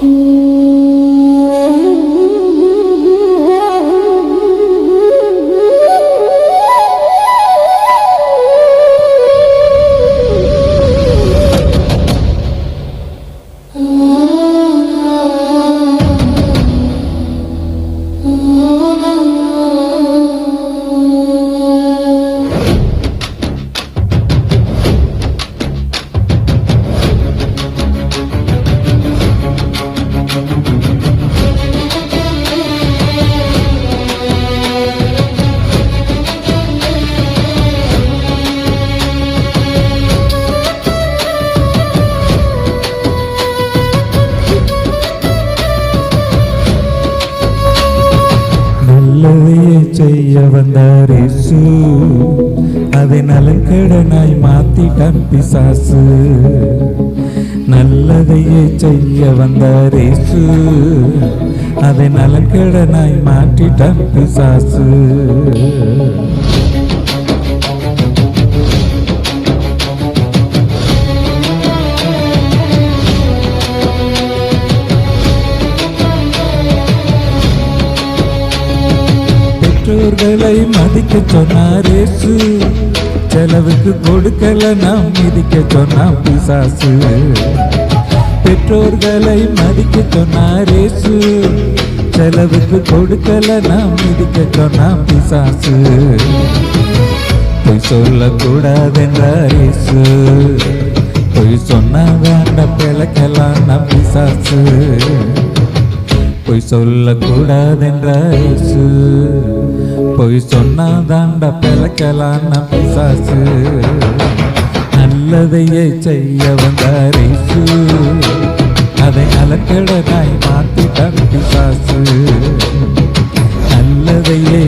Mm-hmm. நல்லதையே செய்ய வந்தார் இயேசு. அதை நலக்கடனாய் மாத்திட்டான் பிசாசு. நல்லதையே செய்ய வந்தார் இயேசு. அதை நலக்கடனாய் மாற்றிட்டான் பிசாசு. பெற்றோர்களை மதிக்க சொன்னார் செலவுக்கு கொடுக்கல நாம் மிதிக்க சொன்னா பிசாசு. பெற்றோர்களை மதிக்க சொன்னார் செலவுக்கு கொடுக்கல நாம் மிதிக்க சொன்னா பிசாசு. பொய் சொல்லக்கூடாதென்றார் பொய் சொன்னா வேண்ட பிழைக்கலாம் நம் பிசாசு. பொய் சொல்லக்கூடாதென்றார் போய் சொன்னாதாண்ட பிளக்கலான பிசாசு. நல்லதையே செய்ய வந்தார் இயேசு. அதை நலக்கடனாய் மாத்திட்டான் பிசாசு. நல்லதையே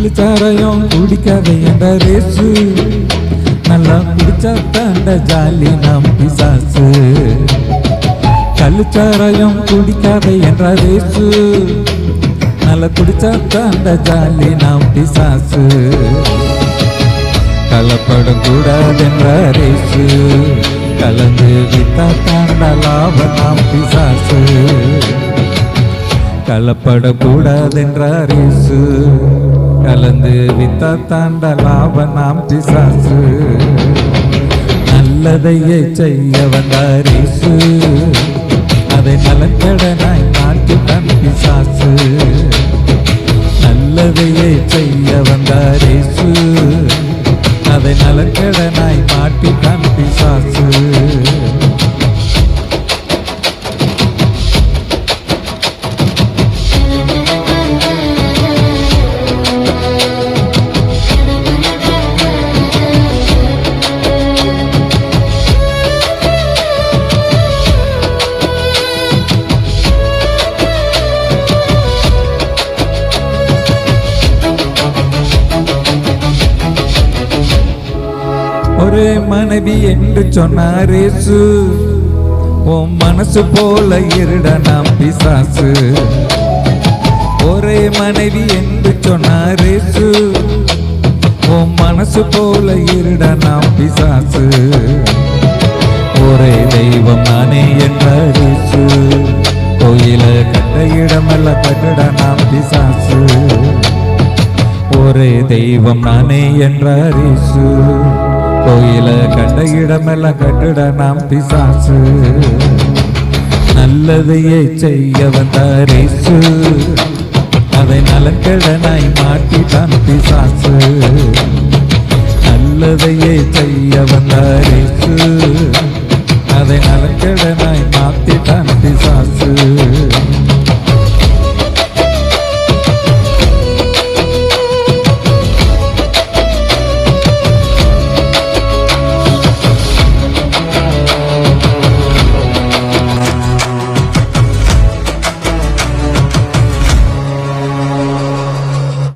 கள்ளுச்சாராயம் குடிக்கவே என்ற ரேசு. நல்லா குடிச்சா தாண்ட ஜாலி நாம் பிசாசு. கள்ளுச்சாராயம் குடிக்காதே என்ற ரேசு. நல்லா குடிச்சா தாண்ட ஜாலி நாம் பிசாசு. கலப்படம் கூடாதென்ற ரேசு. கலந்து வித்தா தாண்ட லாப நாம் பிசாசு. கலப்படக்கூடாதென்றார் ரேசு. கலந்து வித்தா தாண்ட லாப நாம் பிசாசு. நல்லதையே செய்ய வந்தாரிசு அதை நலக்கடனாய் மாற்றி தன் பிசாசு. நல்லதையே செய்ய வந்தாரிசு அதை நலக்கடனாய் மாற்றி தன் பிசாசு. ஒரே மனைவி என்று சொன்னார் இயேசு. உன் மனசு போல இருட நாம் பிசாசு. ஒரே மனைவி என்று சொன்னார் இயேசு. உன் மனசு போல இருட நாம் பிசாசு. ஒரே தெய்வம் நானே என்றார் இயேசு. கோயில கட்ட இடமல்ல கட்டட நாம் பிசாசு. ஒரே தெய்வம் நானே என்றார் இயேசு. கோயில கண்ட இடமெல்லாம் கட்டிட நாம் பிசாசு. நல்லதையே செய்ய வந்தார் அதை நலக்கடனாய் மாற்றிட்டான் பிசாசு. நல்லதையே